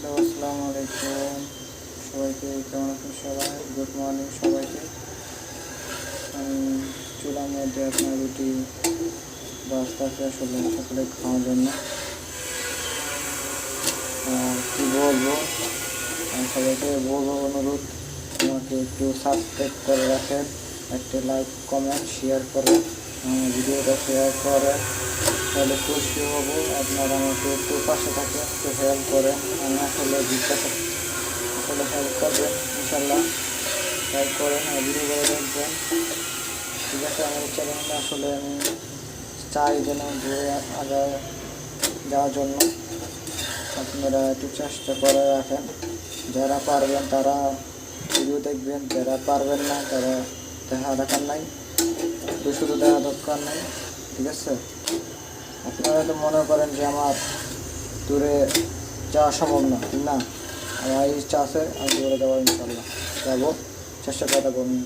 Hello, আসসালামু আলাইকুম। সবাইকে কেমন আছেন সবাই? গুড মর্নিং সবাইকে। আমি চুলার মধ্যে আপনার রুটি বাস্তা আছে আসলে সকালে খাওয়ার জন্য। কী বলব? আমি সবাইকে বলব অনুরোধ, আমাকে একটু সাবস্ক্রাইব করে রাখেন, একটা লাইক কমেন্ট শেয়ার করে ভিডিওটা শেয়ার করে। তাহলে খুশি হব, আপনারা আমাকে একটু পাশে থাকে একটু হেল্প করেন। আমি আসলে বিশ্বাস আসলে হেল্প করবেন ইনশাল্লাহ হেল্প করেন ভিডিও করে দেখবেন। ঠিক আছে, আমার চ্যানেলটা আসলে আমি চাই যেন ঘুরে আগে যাওয়ার জন্য। আপনারা একটু চেষ্টা করে রাখেন। যারা পারবেন তারা ভিডিও দেখবেন, যারা পারবেন না তারা দেখা দেখার নাই। শুধু দেখা দরকার নেই, ঠিক আছে? আপনারা তো মনে করেন যে আমার দূরে যাওয়া সম্ভব না। না, আমার ইচ্ছা আছে, আমি দূরে যাব ইনশাল্লাহ যাব, চেষ্টা করে আমি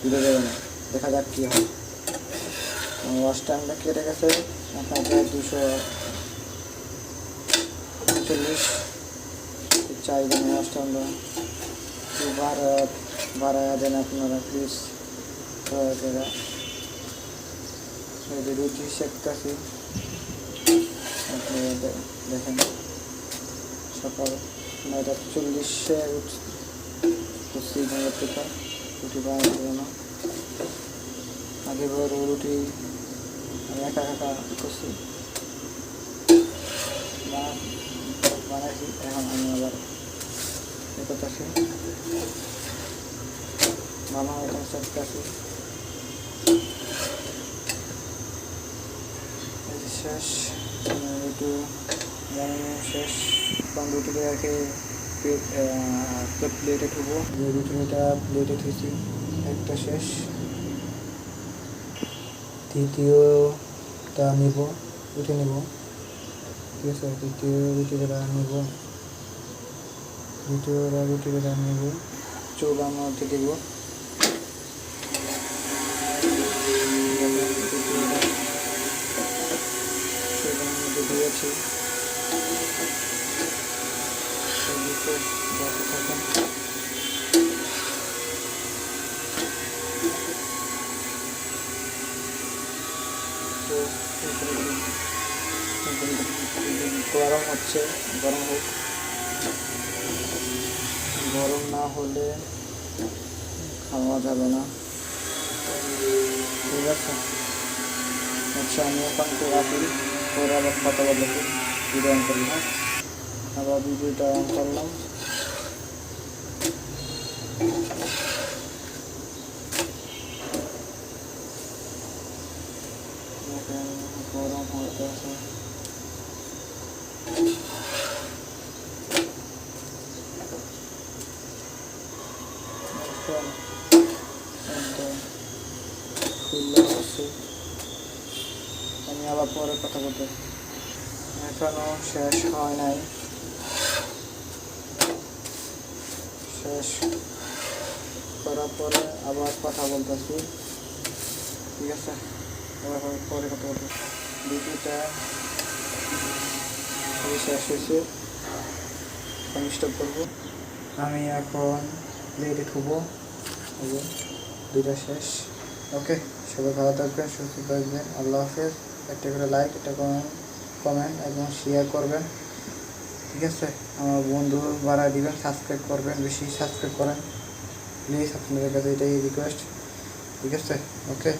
দূরে যাব না। দেখা যাক কী হয়। ওয়াশ কেটে গেছে আপনাদের দুশো উনচল্লিশ চাই যেন ওয়াশ টাইমটা একটু বাড়া দেন আপনারা প্লিজ করে। রুটি শেখতেছি। আপনারা দেখেন সকাল নয়টা চল্লিশে উঠছি ঘরের থেকে রুটি বানানোর জন্য আগে বড় রুটি একা একা করছি বানা- বানাইছি এখন আমি আবার এ করতেছি বানানো এখন যে শেষ একটু শেষ এখন রুটিটাকে প্লেটে ঠুবো যে রুটিটা প্লেটে থুইছি একটা শেষ। দ্বিতীয়টা নিব, উঠে নিব। ঠিক আছে দ্বিতীয় রুটিটা নিব। দ্বিতীয়টা রুটিটা নিব। চৌলার মধ্যে দিব দিয়েছি থাকেন। তো গরম হচ্ছে, গরম হোক। গরম না হলে খাওয়া যাবে না। ঠিক আছে? আচ্ছা আমি এখন তো রাখি আবার কথা বলব ভিডিও অন করি হ্যাঁ আবার ভিডিওটা অন করলাম দেখেন গরম হতে আছে একদম একদম খুললে আছে আমি আবার পরে কথা বলতে এখনও শেষ হয় নাই। শেষ করার পরে আবার কথা বলতেছি। ঠিক আছে? আবার পরে- কথা বলব। ভিডিওটা শেষ হয়েছে। আমি স্টপ করব। আমি এখন প্লেটে ঠুবো দুইটা শেষ। ওকে সবাই ভালো থাকবেন, সুস্থ থাকবেন। আল্লাহ হাফেজ। একটা করে লাইক একটা কমেন্ট কমেন্ট এবং শেয়ার করবেন। ঠিক আছে? আমার বন্ধু বাড়া দিবেন সাবস্ক্রাইব করবেন, বেশি সাবস্ক্রাইব করেন। প্লিজ আপনাদের কাছে এটাই রিকোয়েস্ট ঠিক আছে? ওকে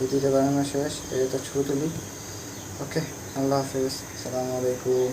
এই দুটো বানানো শেষ, এটা ছবি তুলি ওকে আল্লাহ হাফিজ। আসসালামু আলাইকুম।